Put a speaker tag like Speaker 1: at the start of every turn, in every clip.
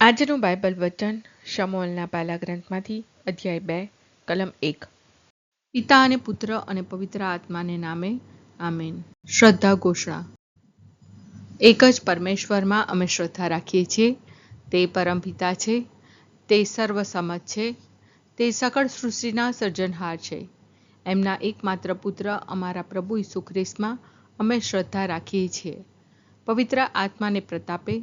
Speaker 1: આજનું બાઇબલ વચન શમોલના પાલા ગ્રંથમાંથી, અધ્યાય બે, કલમ એક. પિતા અને પુત્ર અને પવિત્ર આત્માને નામે, આમેન. શ્રદ્ધા ઘોષણા. એક જ પરમેશ્વરમાં અમે શ્રદ્ધા રાખીએ છીએ. તે પરમપિતા છે. તે સર્વસમત છે. તે સકળ સૃષ્ટિના સર્જનહાર છે. એમના એકમાત્ર પુત્ર અમારા પ્રભુ ઈસુ ખ્રિસ્તમાં અમે શ્રદ્ધા રાખીએ છીએ. પવિત્ર આત્માને પ્રતાપે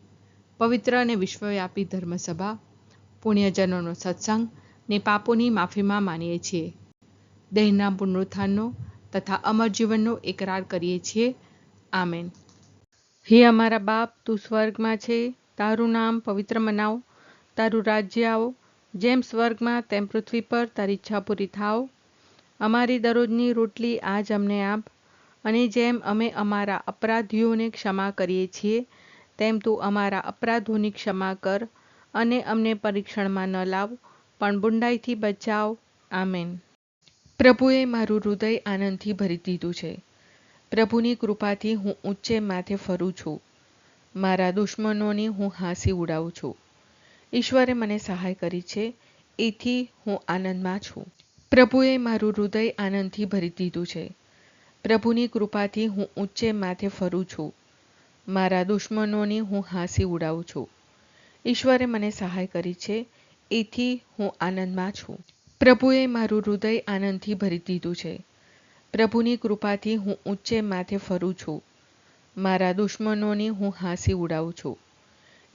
Speaker 1: પવિત્ર અને વિશ્વવ્યાપી ધર્મસભા, પુણ્યજનોનો સત્સંગ ને પાપોની માફીમાં માનીએ છીએ. દેહના પુનરુત્થાનનો તથા અમર જીવનનો એકરાર કરીએ છીએ. આમેન. હે અમારા બાપ, તું સ્વર્ગમાં છે. તારું નામ પવિત્ર મનાવ. તારું રાજ્ય આવો. જેમ સ્વર્ગમાં, તેમ પૃથ્વી પર તારી ઈચ્છા પૂરી થાવ. અમારી દરરોજની રોટલી આજ અમને આપ. અને જેમ અમે અમારા અપરાધીઓને ક્ષમા કરીએ છીએ તેમ તું અમારા અપરાધોની ક્ષમા કર અને અમને પરીક્ષણમાં ન લાવ, પણ બુંડાઈથી બચાવ. આમેન. પ્રભુએ મારું હૃદય આનંદથી ભરી દીધું છે. પ્રભુની કૃપાથી હું ઊંચે માથે ફરું છું. મારા દુશ્મનોની હું હાંસી ઉડાવું છું. ઈશ્વરે મને સહાય કરી છે, એથી હું આનંદમાં છું. પ્રભુએ મારું હૃદય આનંદથી ભરી દીધું છે. પ્રભુની કૃપાથી હું ઊંચે માથે ફરું છું. મારા દુશ્મનોની હું હાંસી ઉડાવું છું. ઈશ્વરે મને સહાય કરી છે, એથી હું આનંદમાં છું. પ્રભુએ મારું હૃદય આનંદથી ભરી દીધું છે. પ્રભુની કૃપાથી હું ઊંચે માથે ફરું છું. મારા દુશ્મનોની હું હાંસી ઉડાવું છું.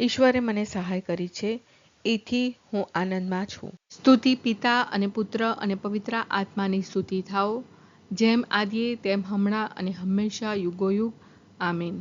Speaker 1: ઈશ્વરે મને સહાય કરી છે, એથી હું આનંદમાં છું. સ્તુતિ પિતા અને પુત્ર અને પવિત્ર આત્માની સ્તુતિ થાઓ. જેમ આદિએ, તેમ હમણાં અને હંમેશા યુગોયુગ. આમીન.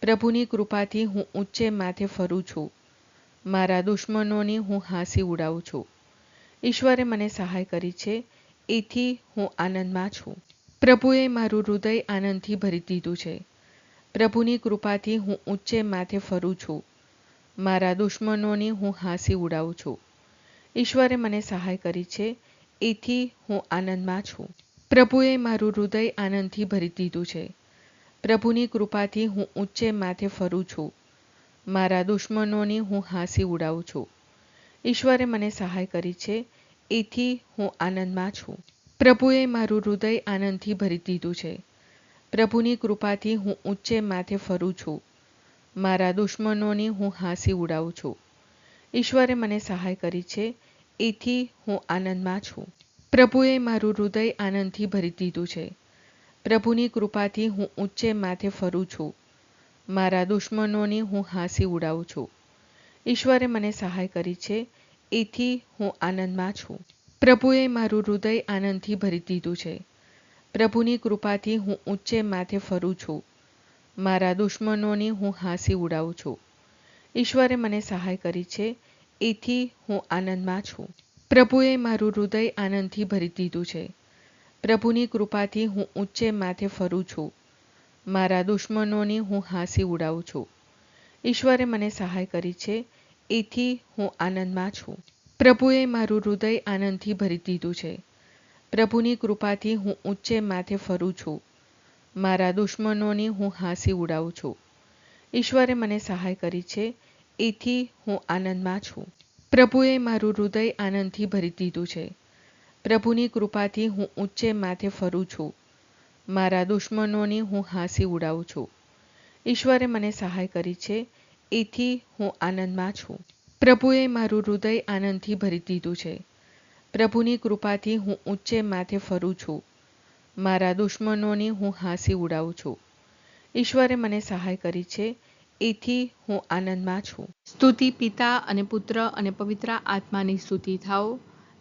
Speaker 1: પ્રભુની કૃપાથી હું ઊંચે માથે ફરું છું. મારા દુશ્મનોની હું હાંસી ઉડાવું છું. ઈશ્વરે મને સહાય કરી છે, એથી હું આનંદમાં છું. પ્રભુએ મારું હૃદય આનંદથી ભરી દીધું છે. પ્રભુની કૃપાથી હું ઊંચે માથે ફરું છું. મારા દુશ્મનોની હું હાંસી ઉડાવું છું. ઈશ્વરે મને સહાય કરી છે, એથી હું આનંદમાં છું. પ્રભુએ મારું હૃદય આનંદથી ભરી દીધું છે. પ્રભુની કૃપાથી હું ઊંચે માથે ફરું છું. મારા દુશ્મનોની હું હાંસી ઉડાવું છું. ઈશ્વરે મને સહાય કરી છે, એથી હું આનંદમાં છું. પ્રભુએ મારું હૃદય આનંદથી ભરી દીધું છે. પ્રભુની કૃપાથી હું ઊંચે માથે ફરું છું. મારા દુશ્મનોની હું હાંસી ઉડાવું છું. ઈશ્વરે મને સહાય કરી છે, એથી હું આનંદમાં છું. પ્રભુએ મારું હૃદય આનંદથી ભરી દીધું છે. પ્રભુની કૃપાથી હું ઊંચે માથે ફરું છું. મારા દુશ્મનોની હું હાંસી ઉડાવું છું. ઈશ્વરે મને સહાય કરી છે, એથી હું આનંદમાં છું. પ્રભુએ મારું હૃદય આનંદથી ભરી દીધું છે. પ્રભુની કૃપાથી હું ઊંચે માથે ફરું છું. મારા દુશ્મનોની હું હાંસી ઉડાવું છું. ઈશ્વરે મને સહાય કરી છે, એથી હું આનંદમાં છું. પ્રભુએ મારું હૃદય આનંદથી ભરી દીધું છે. પ્રભુની કૃપાથી હું ઊંચે માથે ફરું છું. મારા દુશ્મનોની હું હાંસી ઉડાવું છું. ઈશ્વરે મને સહાય કરી છે, એથી હું આનંદમાં છું. પ્રભુએ મારું હૃદય આનંદથી ભરી દીધું છે. પ્રભુની કૃપાથી હું ઊંચે માથે ફરું છું. મારા દુશ્મનોની હું હાંસી ઉડાવું છું. ઈશ્વરે મને સહાય કરી છે, એથી હું આનંદમાં છું. પ્રભુએ મારું હૃદય આનંદથી ભરી દીધું છે. પ્રભુની કૃપાથી હું ઊંચે માથે ફરું છું. મારા દુશ્મનોની હું હાંસી ઉડાવું છું. ઈશ્વરે મને સહાય કરી છે, એથી હું આનંદમાં છું. પ્રભુએ મારું હૃદય આનંદથી ભરી દીધું છે. પ્રભુની કૃપાથી હું ઊંચે માથે ફરું છું. મારા દુશ્મનોની હું હાંસી ઉડાવું છું. ઈશ્વરે મને સહાય કરી છે, એથી હું આનંદમાં છું. સ્તુતિ પિતા અને પુત્ર અને પવિત્ર આત્માની સ્તુતિ થાઓ.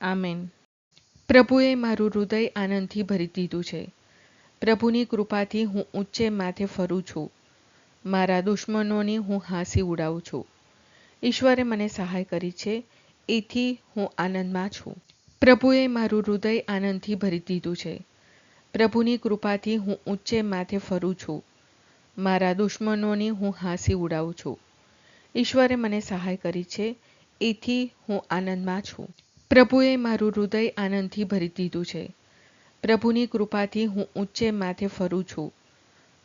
Speaker 1: આમેન. પ્રભુએ મારું હૃદય આનંદથી ભરી દીધું છે. પ્રભુની કૃપાથી હું ઊંચે માથે ફરું છું. મારા દુશ્મનોની હું હાંસી ઉડાવું છું. ઈશ્વરે મને સહાય કરી છે, એથી હું આનંદમાં છું. પ્રભુએ મારું હૃદય આનંદથી ભરી દીધું છે. પ્રભુની કૃપાથી હું ઊંચે માથે ફરું છું. મારા દુશ્મનોની હું હાંસી ઉડાવું છું. ઈશ્વરે મને સહાય કરી છે, એથી હું આનંદમાં છું. પ્રભુએ મારું હૃદય આનંદથી ભરી દીધું છે. પ્રભુની કૃપાથી હું ઊંચે માથે ફરું છું.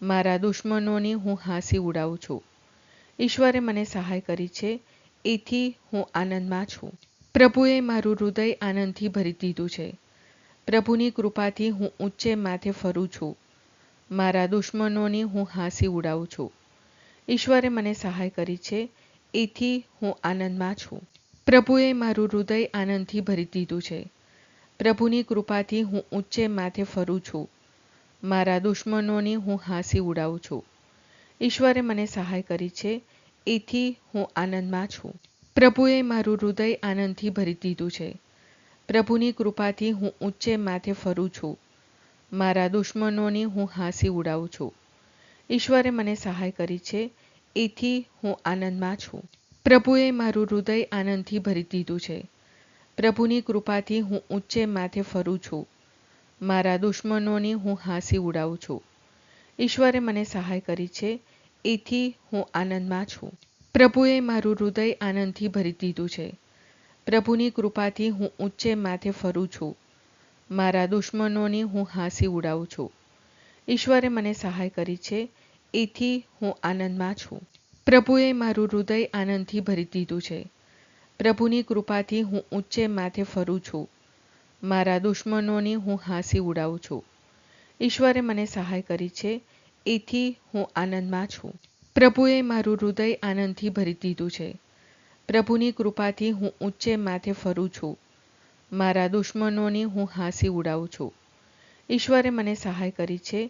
Speaker 1: મારા દુશ્મનોની હું હાંસી ઉડાવું છું. ઈશ્વરે મને સહાય કરી છે, એથી હું આનંદમાં છું. પ્રભુએ મારું હૃદય આનંદથી ભરી દીધું છે. પ્રભુની કૃપાથી હું ઊંચે માથે ફરું છું. મારા દુશ્મનોની હું હાંસી ઉડાવું છું. ઈશ્વરે મને સહાય કરી છે, એથી હું આનંદમાં છું. પ્રભુએ મારું હૃદય આનંદથી ભરી દીધું છે. પ્રભુની કૃપાથી હું ઊંચે માથે ફરું છું. મારા દુશ્મનોની હું હાંસી ઉડાવું છું. ઈશ્વરે મને સહાય કરી છે, એથી હું આનંદમાં છું. પ્રભુએ મારું હૃદય આનંદથી ભરી દીધું છે. પ્રભુની કૃપાથી હું ઊંચે માથે ફરું છું. મારા દુશ્મનોની હું હાંસી ઉડાવું છું. ઈશ્વરે મને સહાય કરી છે, એથી હું આનંદમાં છું. પ્રભુએ મારું હૃદય આનંદથી ભરી દીધું છે. પ્રભુની કૃપાથી હું ઊંચે માથે ફરું છું. મારા દુશ્મનોની હું હાંસી ઉડાવું છું. ઈશ્વરે મને સહાય કરી છે, એથી હું આનંદમાં છું. પ્રભુએ મારું હૃદય આનંદથી ભરી દીધું છે. પ્રભુની કૃપાથી હું ઊંચે માથે ફરું છું. મારા દુશ્મનોની હું હાંસી ઉડાવું છું. ઈશ્વરે મને સહાય કરી છે, એથી હું આનંદમાં છું. પ્રભુએ મારું હૃદય આનંદથી ભરી દીધું છે. પ્રભુની કૃપાથી હું ઊંચે માથે ફરું છું. મારા દુશ્મનોની હું હાંસી ઉડાવું છું. ઈશ્વરે મને સહાય કરી છે, એથી હું આનંદમાં છું. પ્રભુએ મારું હૃદય આનંદથી ભરી દીધું છે. પ્રભુની કૃપાથી હું ઊંચે માથે ફરું છું. મારા દુશ્મનોની હું હાંસી ઉડાવું છું. ઈશ્વરે મને સહાય કરી છે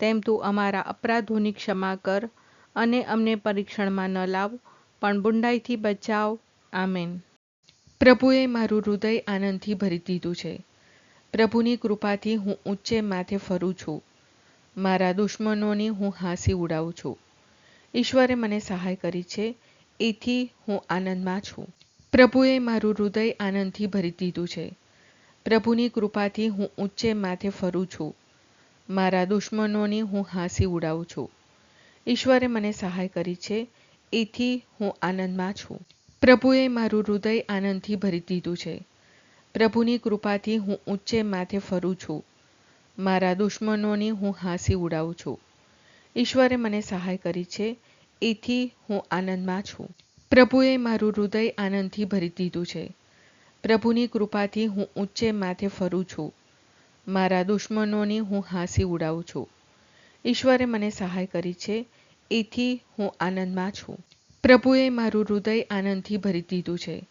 Speaker 1: તેમ તું અમારા અપરાધોની ક્ષમા કર અને અમને પરીક્ષણમાં ન લાવ, પણ બુંડાઈથી બચાવ. આમેન. પ્રભુએ મારું હૃદય આનંદથી ભરી દીધું છે. પ્રભુની કૃપાથી હું ઊંચે માથે ફરું છું. મારા દુશ્મનોની હું હાંસી ઉડાવું છું. ઈશ્વરે મને સહાય કરી છે, એથી હું આનંદમાં છું. પ્રભુએ મારું હૃદય આનંદથી ભરી દીધું છે. પ્રભુની કૃપાથી હું ઊંચે માથે ફરું છું. મારા દુશ્મનોની હું હાંસી ઉડાવું છું. ઈશ્વરે મને સહાય કરી છે, એથી હું આનંદમાં છું. પ્રભુએ મારું હૃદય આનંદથી ભરી દીધું છે. પ્રભુની કૃપાથી હું ઊંચે માથે ફરું છું. મારા દુશ્મનોની હું હાંસી ઉડાવું છું. ઈશ્વરે મને સહાય કરી છે, એથી હું આનંદમાં છું. પ્રભુએ મારું હૃદય આનંદથી ભરી દીધું છે. પ્રભુની કૃપાથી હું ઊંચે માથે ફરું છું. મારા દુશ્મનોની હું હાંસી ઉડાવું છું. ઈશ્વરે મને સહાય કરી છે, એથી હું આનંદમાં છું. પ્રભુએ મારું હૃદય આનંદથી ભરી દીધું છે.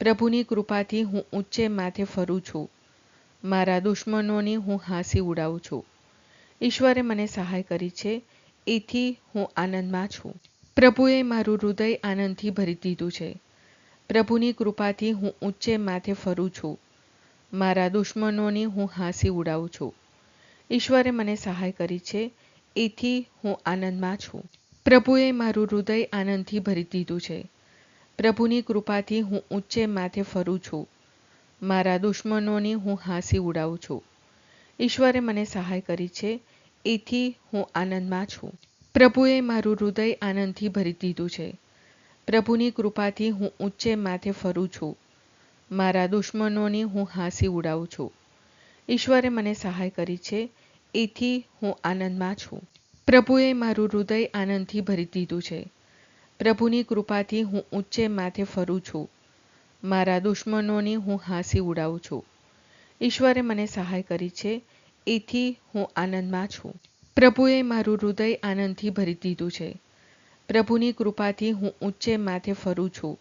Speaker 1: પ્રભુની કૃપાથી હું ઊંચે માથે ફરું છું. મારા દુશ્મનોની હું હાંસી ઉડાવું છું. ઈશ્વરે મને સહાય કરી છે, એથી હું આનંદમાં છું. પ્રભુએ મારું હૃદય આનંદથી ભરી દીધું છે. પ્રભુની કૃપાથી હું ઊંચે માથે ફરું છું. મારા દુશ્મનોની હું હાંસી ઉડાવું છું. ઈશ્વરે મને સહાય કરી છે, એથી હું આનંદમાં છું. પ્રભુએ મારું હૃદય આનંદથી ભરી દીધું છે. પ્રભુની કૃપાથી હું ઊંચે માથે ફરું છું. મારા દુશ્મનોની હું હાંસી ઉડાવું છું. ઈશ્વરે મને સહાય કરી છે, એથી હું આનંદમાં છું. પ્રભુએ મારું હૃદય આનંદથી ભરી દીધું છે. પ્રભુની કૃપાથી હું ઊંચે માથે ફરું છું. મારા દુશ્મનોની હું હાંસી ઉડાવું છું. ઈશ્વરે મને સહાય કરી છે, એથી હું આનંદમાં છું. પ્રભુએ મારું હૃદય આનંદથી ભરી દીધું છે. પ્રભુની કૃપાથી હું ઊંચે માથે ફરું છું. મારા દુશ્મનોની હું હાંસી ઉડાવું છું. ઈશ્વરે મને સહાય કરી છે, એથી હું આનંદમાં છું. પ્રભુએ મારું હૃદય આનંદથી ભરી દીધું છે. પ્રભુની કૃપાથી હું ઊંચે માથે ફરું છું.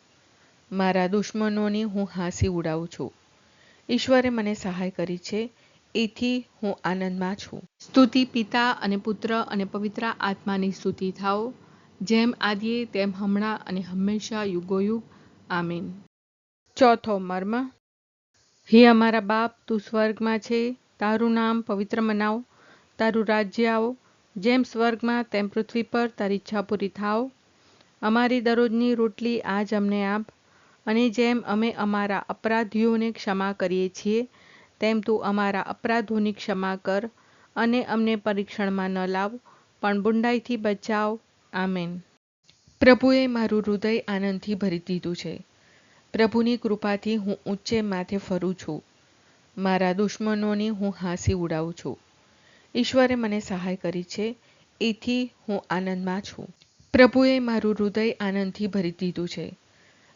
Speaker 1: મારા દુશ્મનોની હું હાંસી ઉડાવું છું. ઈશ્વરે મને સહાય કરી છે, એથી હું આનંદમાં છું. સ્તુતિ પિતા અને પુત્ર અને પવિત્ર આત્માની સ્તુતિ થાઓ, જેમ આદિએ તેમ હમણાં અને હંમેશા યુગોયુગ. આમીન. ચોથો મર્મ. હે અમારા બાપ, તું સ્વર્ગમાં છે, તારું નામ પવિત્ર મનાવ, તારું રાજ્ય આવો, જેમ સ્વર્ગમાં તેમ પૃથ્વી પર તારી ઈચ્છા પૂરી થાવ અમારી દરરોજની રોટલી આજ અમને આપ અને જેમ અમે અમારા અપરાધીઓને ક્ષમા કરીએ છીએ, તેમ તું અમારા અપરાધોની ક્ષમા કર અને અમને પરીક્ષણમાં ન લાવ, પણ બુંડાઈથી બચાવ. આમેન. પ્રભુએ મારું હૃદય આનંદથી ભરી દીધું છે. પ્રભુની કૃપાથી હું ઊંચે માથે ફરું છું. મારા દુશ્મનોની હું હાંસી ઉડાવું છું. ઈશ્વરે મને સહાય કરી છે, એથી હું આનંદમાં છું. પ્રભુએ મારું હૃદય આનંદથી ભરી દીધું છે.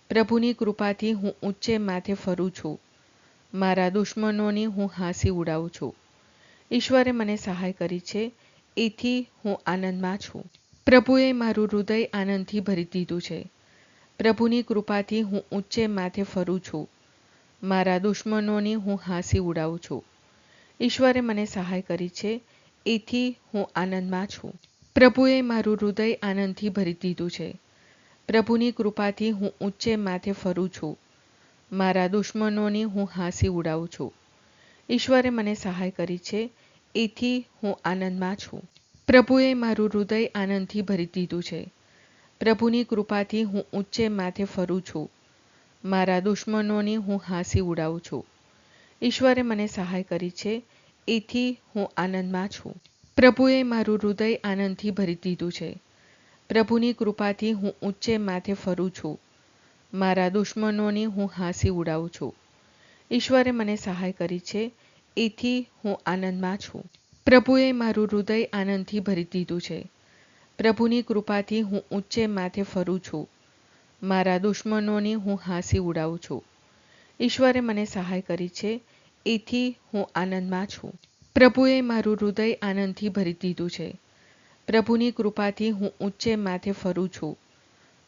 Speaker 1: પ્રભુની કૃપાથી હું ઊંચે માથે ફરું છું. મારા દુશ્મનોની હું હાંસી ઉડાવું છું. ઈશ્વરે મને સહાય કરી છે, એથી હું આનંદમાં છું. પ્રભુએ મારું હૃદય આનંદથી ભરી દીધું છે. પ્રભુની કૃપાથી હું ઊંચે માથે ફરું છું. મારા દુશ્મનોની હું હાંસી ઉડાવું છું. ઈશ્વરે મને સહાય કરી છે, એથી હું આનંદમાં છું. પ્રભુએ મારું હૃદય આનંદથી ભરી દીધું છે. પ્રભુની કૃપાથી હું ઊંચે માથે ફરું છું. મારા દુશ્મનોની હું હાંસી ઉડાવું છું. ઈશ્વરે મને સહાય કરી છે, એથી હું આનંદમાં છું. પ્રભુએ મારું હૃદય આનંદથી ભરી દીધું છે. પ્રભુની કૃપાથી હું ઊંચે માથે ફરું છું. મારા દુશ્મનોની હું હાંસી ઉડાવું છું. ઈશ્વરે મને સહાય કરી છે, એથી હું આનંદમાં છું. પ્રભુએ મારું હૃદય આનંદથી ભરી દીધું છે. પ્રભુની કૃપાથી હું ઊંચે માથે ફરું છું. મારા દુશ્મનોની હું હાંસી ઉડાવું છું. ઈશ્વરે મને સહાય કરી છે, એથી હું આનંદમાં છું. પ્રભુએ મારું હૃદય આનંદથી ભરી દીધું છે. પ્રભુની કૃપાથી હું ઊંચે માથે ફરું છું. મારા દુશ્મનોની હું હાંસી ઉડાવું છું. ઈશ્વરે મને સહાય કરી છે, એથી હું આનંદમાં છું. પ્રભુએ મારું હૃદય આનંદથી ભરી દીધું છે. પ્રભુની કૃપાથી હું ઊંચે માથે ફરું છું.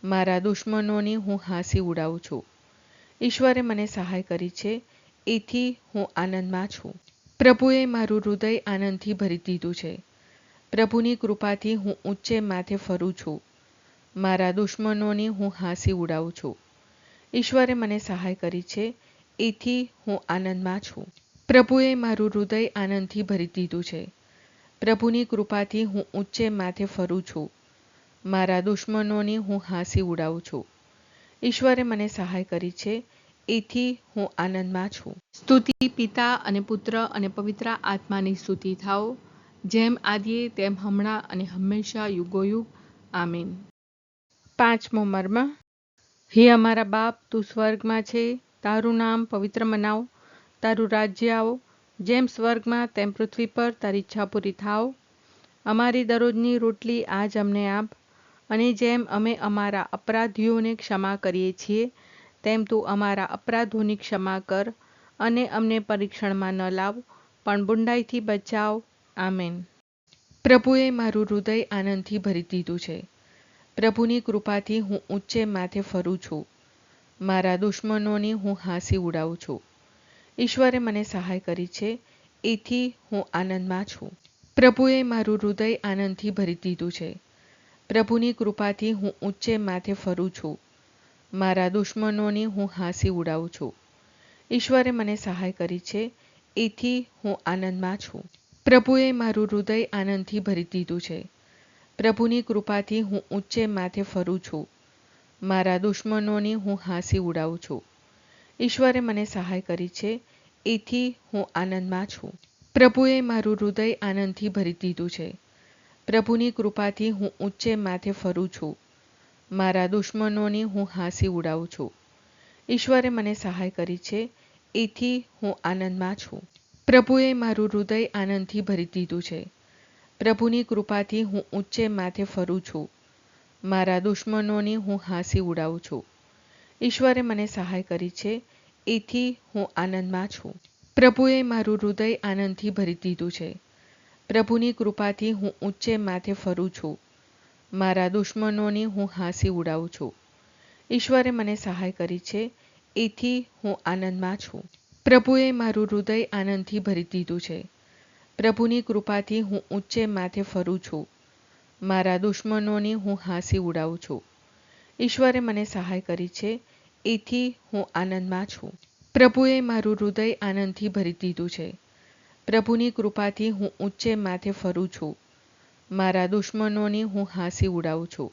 Speaker 1: મારા દુશ્મનોની હું હાંસી ઉડાવું છું. ઈશ્વરે મને સહાય કરી છે, એથી હું આનંદમાં છું. પ્રભુએ મારું હૃદય આનંદથી ભરી દીધું છે. પ્રભુની કૃપાથી હું ઊંચે માથે ફરું છું. મારા દુશ્મનોની હું હાંસી ઉડાવું છું. ઈશ્વરે મને સહાય કરી છે, એથી હું આનંદમાં છું. પ્રભુએ મારું હૃદય આનંદથી ભરી દીધું છે. પ્રભુની કૃપાથી હું ઊંચે માથે ફરું છું. મારા દુશ્મનોની હું હાંસી ઉડાવું છું. ઈશ્વરે મને સહાય કરી છે, એથી હું આનંદમાં છું. સ્તુતિ પિતા અને પુત્ર અને પવિત્ર આત્માની સ્તુતિ થાઓ, જેમ આદિએ તેમ હમણાં અને હંમેશા યુગોયુગ. આમીન. પાંચમો મર્મ. હે અમારા બાપ, તું સ્વર્ગમાં છે. તારું નામ પવિત્ર મનાવ. તારું રાજ્ય આવો. જેમ સ્વર્ગમાં તેમ પૃથ્વી પર તારી ઈચ્છા પૂરી થાવ. અમારી દરરોજની રોટલી આજ અમને આપ. અને જેમ અમે અમારા અપરાધીઓને ક્ષમા કરીએ છીએ, તેમ તું અમારા અપરાધોની ક્ષમા કર અને અમને પરીક્ષણમાં ન લાવ, પણ બુંડાઈથી બચાવ. આમેન. પ્રભુએ મારું હૃદય આનંદથી ભરી દીધું છે. પ્રભુની કૃપાથી હું ઊંચે માથે ફરું છું. મારા દુશ્મનોની હું હાંસી ઉડાવું છું. ઈશ્વરે મને સહાય કરી છે, એથી હું આનંદમાં છું. પ્રભુએ મારું હૃદય આનંદથી ભરી દીધું છે. પ્રભુની કૃપાથી હું ઊંચે માથે ફરું છું. મારા દુશ્મનોની હું હાંસી ઉડાવું છું. ઈશ્વરે મને સહાય કરી છે, એથી હું આનંદમાં છું. પ્રભુએ મારું હૃદય આનંદથી ભરી દીધું છે. પ્રભુની કૃપાથી હું ઊંચે માથે ફરું છું. મારા દુશ્મનોની હું હાંસી ઉડાવું છું. ઈશ્વરે મને સહાય કરી છે, એથી હું આનંદમાં છું. પ્રભુએ મારું હૃદય આનંદથી ભરી દીધું છે. પ્રભુની કૃપાથી હું ઊંચે માથે ફરું છું. મારા દુશ્મનોની હું હાંસી ઉડાવું છું. ઈશ્વરે મને સહાય કરી છે, એથી હું આનંદમાં છું. પ્રભુએ મારું હૃદય આનંદથી ભરી દીધું છે. પ્રભુની કૃપાથી હું ઊંચે માથે ફરું છું. મારા દુશ્મનોની હું હાંસી ઉડાવું છું. ઈશ્વરે મને સહાય કરી છે, એથી હું આનંદમાં છું. પ્રભુએ મારું હૃદય આનંદથી ભરી દીધું છે. પ્રભુની કૃપાથી હું ઊંચે માથે ફરું છું. મારા દુશ્મનોની હું હાંસી ઉડાવું છું. ઈશ્વરે મને સહાય કરી છે, એથી હું આનંદમાં છું. પ્રભુએ મારું હૃદય આનંદથી ભરી દીધું છે. પ્રભુની કૃપાથી હું ઊંચે માથે ફરું છું. મારા દુશ્મનોની હું હાંસી ઉડાવું છું. ઈશ્વરે મને સહાય કરી છે એથી હું આનંદમાં છું. પ્રભુએ મારું હૃદય આનંદથી ભરી દીધું છે. પ્રભુની કૃપાથી હું ઊંચે માથે ફરું છું. મારા દુશ્મનોની હું હાંસી ઉડાવું છું.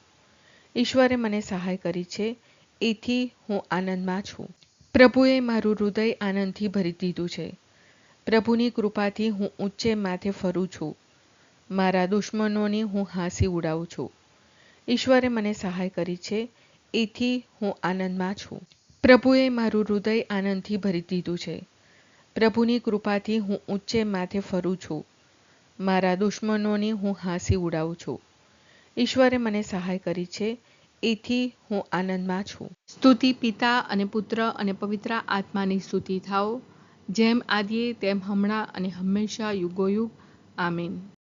Speaker 1: ઈશ્વરે મને સહાય કરી છે, એથી હું આનંદમાં છું. પ્રભુએ મારું હૃદય આનંદથી ભરી દીધું છે. પ્રભુની કૃપાથી હું ઊંચે માથે ફરું છું. મારા દુશ્મનોની હું હાંસી ઉડાવું છું. ઈશ્વરે મને સહાય કરી છે એથી હું આનંદમાં છું. પ્રભુએ મારું હૃદય આનંદથી ભરી દીધું છે. પ્રભુની કૃપાથી હું ઊંચે માથે ફરું છું. મારા દુશ્મનોની હું હાંસી ઉડાવું છું. ઈશ્વરે મને સહાય કરી છે એથી હું આનંદમાં છું. સ્તુતિ પિતા અને પુત્ર અને પવિત્ર આત્માની સ્તુતિ થાઓ. જેમ આદિએ તેમ હમણાં અને હંમેશા યુગોયુગ. આમીન.